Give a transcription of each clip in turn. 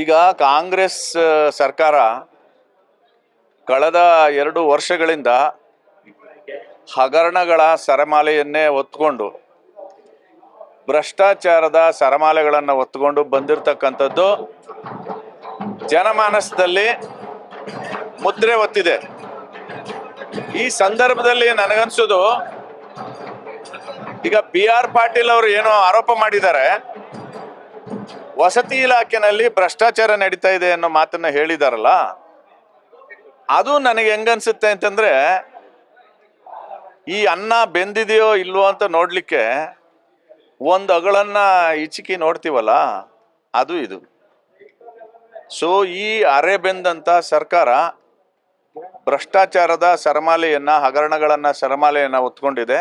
ಈಗ ಕಾಂಗ್ರೆಸ್ ಸರ್ಕಾರ ಕಳೆದ ಎರಡು ವರ್ಷಗಳಿಂದ ಹಗರಣಗಳ ಸರಮಾಲೆಯನ್ನೇ ಒತ್ಕೊಂಡು ಭ್ರಷ್ಟಾಚಾರದ ಸರಮಾಲೆಗಳನ್ನು ಒತ್ಕೊಂಡು ಬಂದಿರತಕ್ಕಂಥದ್ದು ಜನಮಾನಸದಲ್ಲಿ ಮುದ್ರೆ ಒತ್ತಿದೆ ಈ ಸಂದರ್ಭದಲ್ಲಿ ನನಗನ್ಸೋದು, ಈಗ ಬಿ ಆರ್ ಪಾಟೀಲ್ ಅವರು ಏನೋ ಆರೋಪ ಮಾಡಿದ್ದಾರೆ. ವಸತಿ ಇಲಾಖೆನಲ್ಲಿ ಭ್ರಷ್ಟಾಚಾರ ನಡೀತಾ ಇದೆ ಅನ್ನೋ ಮಾತನ್ನ ಹೇಳಿದಾರಲ್ಲ, ಅದು ನನಗೆ ಹೆಂಗನ್ಸುತ್ತೆ ಅಂತಂದ್ರೆ, ಈ ಅನ್ನ ಬೆಂದಿದೆಯೋ ಇಲ್ವೋ ಅಂತ ನೋಡ್ಲಿಕ್ಕೆ ಒಂದು ಅಗಳನ್ನ ಇಚಿಕಿ ನೋಡ್ತೀವಲ್ಲ, ಅದು ಇದು. ಸೊ ಈ ಅರೆ ಬೆಂದಂತ ಸರ್ಕಾರ ಭ್ರಷ್ಟಾಚಾರದ ಸರಮಾಲೆಯನ್ನ, ಹಗರಣಗಳನ್ನ ಸರಮಾಲೆಯನ್ನ ಹೊತ್ಕೊಂಡಿದೆ.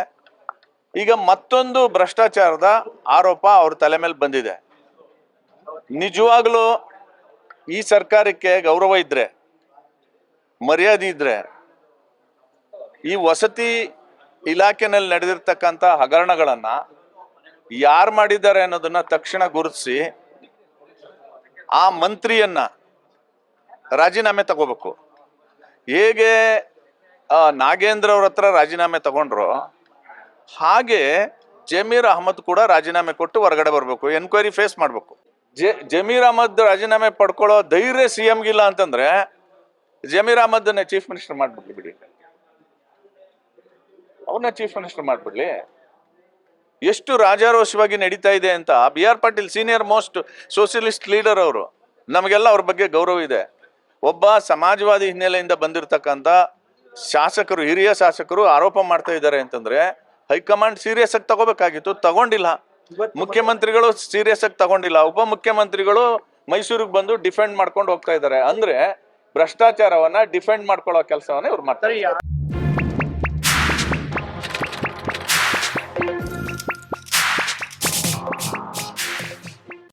ಈಗ ಮತ್ತೊಂದು ಭ್ರಷ್ಟಾಚಾರದ ಆರೋಪ ಅವ್ರ ತಲೆ ಮೇಲೆ ಬಂದಿದೆ. ನಿಜವಾಗ್ಲೂ ಈ ಸರ್ಕಾರಕ್ಕೆ ಗೌರವ ಇದ್ರೆ, ಮರ್ಯಾದೆ ಇದ್ರೆ, ಈ ವಸತಿ ಇಲಾಖೆನಲ್ಲಿ ನಡೆದಿರ್ತಕ್ಕಂಥ ಹಗರಣಗಳನ್ನ ಯಾರು ಮಾಡಿದ್ದಾರೆ ಅನ್ನೋದನ್ನ ತಕ್ಷಣ ಗುರುತಿಸಿ, ಆ ಮಂತ್ರಿಯನ್ನ ರಾಜೀನಾಮೆ ತಗೋಬೇಕು. ಹೇಗೆ ನಾಗೇಂದ್ರ ಅವ್ರ ಹತ್ರ ರಾಜೀನಾಮೆ ತಗೊಂಡ್ರು, ಹಾಗೆ ಜಮೀರ್ ಅಹಮದ್ ಕೂಡ ರಾಜೀನಾಮೆ ಕೊಟ್ಟು ಹೊರಗಡೆ ಬರಬೇಕು, ಎನ್ಕ್ವೈರಿ ಫೇಸ್ ಮಾಡಬೇಕು. ಜೆ, ಜಮೀರ್ ಅಹಮದ್ ರಾಜೀನಾಮೆ ಪಡ್ಕೊಳ್ಳೋ ಧೈರ್ಯ ಸಿ ಎಮ್ಗಿಲ್ಲ ಅಂತಂದ್ರೆ ಜಮೀರ್ ಅಹಮದ್ನೇ ಚೀಫ್ ಮಿನಿಸ್ಟರ್ ಮಾಡ್ಬಿಡ್ಲಿ ಬಿಡಿ. ಅವ್ರನ್ನ ಚೀಫ್ ಮಿನಿಸ್ಟರ್ ಮಾಡ್ಬಿಡ್ಲಿ. ಎಷ್ಟು ರಾಜಾರೋಷವಾಗಿ ನಡೀತಾ ಇದೆ ಅಂತ B R Patil senior most socialist leader ಅವರು, ನಮಗೆಲ್ಲ ಅವ್ರ ಬಗ್ಗೆ ಗೌರವ ಇದೆ. ಒಬ್ಬ ಸಮಾಜವಾದಿ ಹಿನ್ನೆಲೆಯಿಂದ ಬಂದಿರತಕ್ಕಂಥ ಶಾಸಕರು, ಹಿರಿಯ ಶಾಸಕರು ಆರೋಪ ಮಾಡ್ತಾ ಇದ್ದಾರೆ ಅಂತಂದ್ರೆ ಹೈಕಮಾಂಡ್ ಸೀರಿಯಸ್ ಆಗಿ ತಗೋಬೇಕಾಗಿತ್ತು, ತಗೊಂಡಿಲ್ಲ. ಮುಖ್ಯಮಂತ್ರಿಗಳು ಸೀರಿಯಸ್ ಆಗಿ ತಗೊಂಡಿಲ್ಲ. ಉಪ ಮುಖ್ಯಮಂತ್ರಿಗಳು ಮೈಸೂರಿಗೆ ಬಂದು ಡಿಫೆಂಡ್ ಮಾಡ್ಕೊಂಡು ಹೋಗ್ತಾ ಇದ್ದಾರೆ. ಅಂದ್ರೆ ಭ್ರಷ್ಟಾಚಾರವನ್ನ ಡಿಫೆಂಡ್ ಮಾಡ್ಕೊಳ್ಳೋ ಕೆಲಸವನ್ನ ಇವ್ರು ಮಾಡ್ತಾರೆ